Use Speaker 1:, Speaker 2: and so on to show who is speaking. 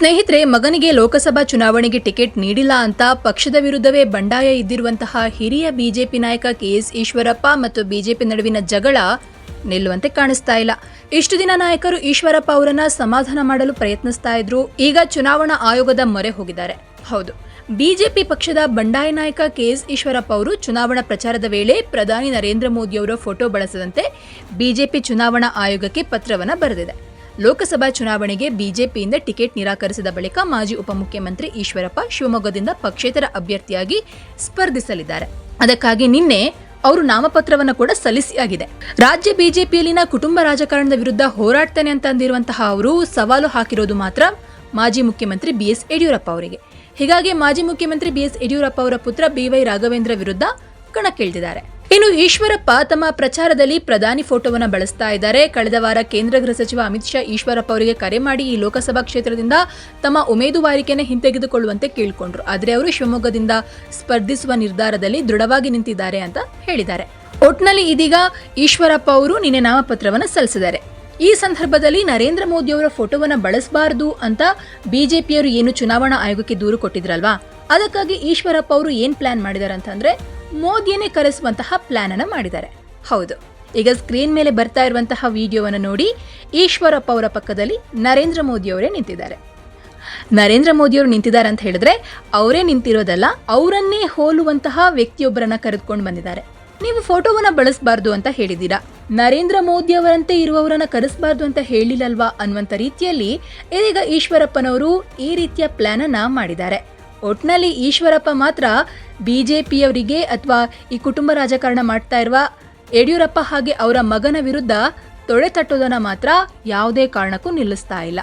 Speaker 1: ಸ್ನೇಹಿತರೆ, ಮಗನಿಗೆ ಲೋಕಸಭಾ ಚುನಾವಣೆಗೆ ಟಿಕೆಟ್ ನೀಡಿಲ್ಲ ಅಂತ ಪಕ್ಷದ ವಿರುದ್ಧವೇ ಬಂಡಾಯ ಇದ್ದಿರುವಂತಹ ಹಿರಿಯ ಬಿಜೆಪಿ ನಾಯಕ ಕೆಎಸ್ ಈಶ್ವರಪ್ಪ ಮತ್ತು ಬಿಜೆಪಿ ನಡುವಿನ ಜಗಳ ನಿಲ್ಲುವಂತೆ ಕಾಣಿಸ್ತಾ ಇಲ್ಲ. ಇಷ್ಟು ದಿನ ನಾಯಕರು ಈಶ್ವರಪ್ಪ ಅವರನ್ನ ಸಮಾಧಾನ ಮಾಡಲು ಪ್ರಯತ್ನಿಸ್ತಾ ಇದ್ರು. ಈಗ ಚುನಾವಣಾ ಆಯೋಗದ ಮೊರೆ ಹೋಗಿದ್ದಾರೆ. ಹೌದು, ಬಿಜೆಪಿ ಪಕ್ಷದ ಬಂಡಾಯ ನಾಯಕ ಕೆಎಸ್ ಈಶ್ವರಪ್ಪ ಅವರು ಚುನಾವಣಾ ಪ್ರಚಾರದ ವೇಳೆ ಪ್ರಧಾನಿ ನರೇಂದ್ರ ಮೋದಿ ಅವರ ಫೋಟೋ ಬಳಸದಂತೆ ಬಿಜೆಪಿ ಚುನಾವಣಾ ಆಯೋಗಕ್ಕೆ ಪತ್ರವನ್ನು ಬರೆದಿದೆ. ಲೋಕಸಭಾ ಚುನಾವಣೆಗೆ ಬಿಜೆಪಿಯಿಂದ ಟಿಕೆಟ್ ನಿರಾಕರಿಸಿದ ಬಳಿಕ ಮಾಜಿ ಉಪಮುಖ್ಯಮಂತ್ರಿ ಈಶ್ವರಪ್ಪ ಶಿವಮೊಗ್ಗದಿಂದ ಪಕ್ಷೇತರ ಅಭ್ಯರ್ಥಿಯಾಗಿ ಸ್ಪರ್ಧಿಸಲಿದ್ದಾರೆ. ಅದಕ್ಕಾಗಿ ನಿನ್ನೆ ಅವರು ನಾಮಪತ್ರವನ್ನು ಕೂಡ ಸಲ್ಲಿಸಿಯಾಗಿದೆ. ರಾಜ್ಯ ಬಿಜೆಪಿಯಲ್ಲಿನ ಕುಟುಂಬ ರಾಜಕಾರಣದ ವಿರುದ್ಧ ಹೋರಾಡ್ತಾನೆ ಅಂತ ಅಂದಿರುವಂತಹ ಅವರು ಸವಾಲು ಹಾಕಿರೋದು ಮಾತ್ರ ಮಾಜಿ ಮುಖ್ಯಮಂತ್ರಿ ಬಿಎಸ್ ಯಡಿಯೂರಪ್ಪ ಅವರಿಗೆ. ಹೀಗಾಗಿ ಮಾಜಿ ಮುಖ್ಯಮಂತ್ರಿ ಬಿಎಸ್ ಯಡಿಯೂರಪ್ಪ ಅವರ ಪುತ್ರ ಬಿವೈ ರಾಘವೇಂದ್ರ ವಿರುದ್ಧ ಕಣಕ್ಕಿಳಿದಿದ್ದಾರೆ. ಇನ್ನು ಈಶ್ವರಪ್ಪ ತಮ್ಮ ಪ್ರಚಾರದಲ್ಲಿ ಪ್ರಧಾನಿ ಫೋಟೋವನ್ನು ಬಳಸ್ತಾ ಇದ್ದಾರೆ. ಕಳೆದ ವಾರ ಕೇಂದ್ರ ಗೃಹ ಸಚಿವ ಅಮಿತ್ ಶಾ ಈಶ್ವರಪ್ಪ ಅವರಿಗೆ ಕರೆ ಮಾಡಿ ಈ ಲೋಕಸಭಾ ಕ್ಷೇತ್ರದಿಂದ ತಮ್ಮ ಉಮೇದುವಾರಿಕೆಯನ್ನು ಹಿಂತೆಗೆದುಕೊಳ್ಳುವಂತೆ ಕೇಳಿಕೊಂಡ್ರು. ಆದರೆ ಅವರು ಶಿವಮೊಗ್ಗದಿಂದ ಸ್ಪರ್ಧಿಸುವ ನಿರ್ಧಾರದಲ್ಲಿ ದೃಢವಾಗಿ ನಿಂತಿದ್ದಾರೆ ಅಂತ ಹೇಳಿದ್ದಾರೆ. ಒಟ್ನಲ್ಲಿ ಇದೀಗ ಈಶ್ವರಪ್ಪ ಅವರು ನಿನ್ನೆ ನಾಮಪತ್ರವನ್ನು ಸಲ್ಲಿಸಿದ್ದಾರೆ. ಈ ಸಂದರ್ಭದಲ್ಲಿ ನರೇಂದ್ರ ಮೋದಿ ಅವರ ಫೋಟೋವನ್ನು ಬಳಸಬಾರದು ಅಂತ ಬಿಜೆಪಿಯವರು ಏನು ಚುನಾವಣಾ ಆಯೋಗಕ್ಕೆ ದೂರು ಕೊಟ್ಟಿದ್ರಲ್ವಾ? ಅದಕ್ಕಾಗಿ ಈಶ್ವರಪ್ಪ ಅವರು ಏನ್ ಪ್ಲಾನ್ ಮಾಡಿದಾರೆ ಅಂತಂದ್ರೆ ಮೋದಿಯನ್ನೇ ಕರೆಸುವಂತಹ ಪ್ಲಾನ್ ಅನ್ನು ಮಾಡಿದ್ದಾರೆ. ಹೌದು, ಈಗ ಸ್ಕ್ರೀನ್ ಮೇಲೆ ಬರ್ತಾ ಇರುವಂತಹ ವಿಡಿಯೋವನ್ನು ನೋಡಿ ಈಶ್ವರಪ್ಪ ಅವರ ಪಕ್ಕದಲ್ಲಿ ನರೇಂದ್ರ ಮೋದಿ ಅವರೇ ನಿಂತಿದ್ದಾರೆ. ನರೇಂದ್ರ ಮೋದಿ ಅವರು ನಿಂತಿದ್ದಾರೆ ಅಂತ ಹೇಳಿದ್ರೆ ಅವರೇ ನಿಂತಿರೋದಲ್ಲ, ಅವರನ್ನೇ ಹೋಲುವಂತಹ ವ್ಯಕ್ತಿಯೊಬ್ಬರನ್ನ ಕರೆದುಕೊಂಡು ಬಂದಿದ್ದಾರೆ. ನೀವು ಫೋಟೋವನ್ನ ಬಳಸಬಾರ್ದು ಅಂತ ಹೇಳಿದ್ದೀರಾ? ನರೇಂದ್ರ ಮೋದಿ ಅವರಂತೆ ಇರುವವರನ್ನ ಕರೆಸಬಾರ್ದು ಅಂತ ಹೇಳಿಲ್ಲಲ್ವಾ ಅನ್ನುವಂಥ ರೀತಿಯಲ್ಲಿ ಇದೀಗ ಈಶ್ವರಪ್ಪನವರು ಈ ರೀತಿಯ ಪ್ಲಾನ್ ಅನ್ನ ಮಾಡಿದ್ದಾರೆ. ಒಟ್ನಲ್ಲಿ ಈಶ್ವರಪ್ಪ ಮಾತ್ರ ಬಿಜೆಪಿಯವರಿಗೆ ಅಥವಾ ಈ ಕುಟುಂಬ ರಾಜಕಾರಣ ಮಾಡ್ತಾ ಇರುವ ಯಡಿಯೂರಪ್ಪ ಹಾಗೆ ಅವರ ಮಗನ ವಿರುದ್ಧ ತೊಡೆ ತಟ್ಟೋದನ್ನು ಮಾತ್ರ ಯಾವುದೇ ಕಾರಣಕ್ಕೂ ನಿಲ್ಲಿಸ್ತಾ ಇಲ್ಲ.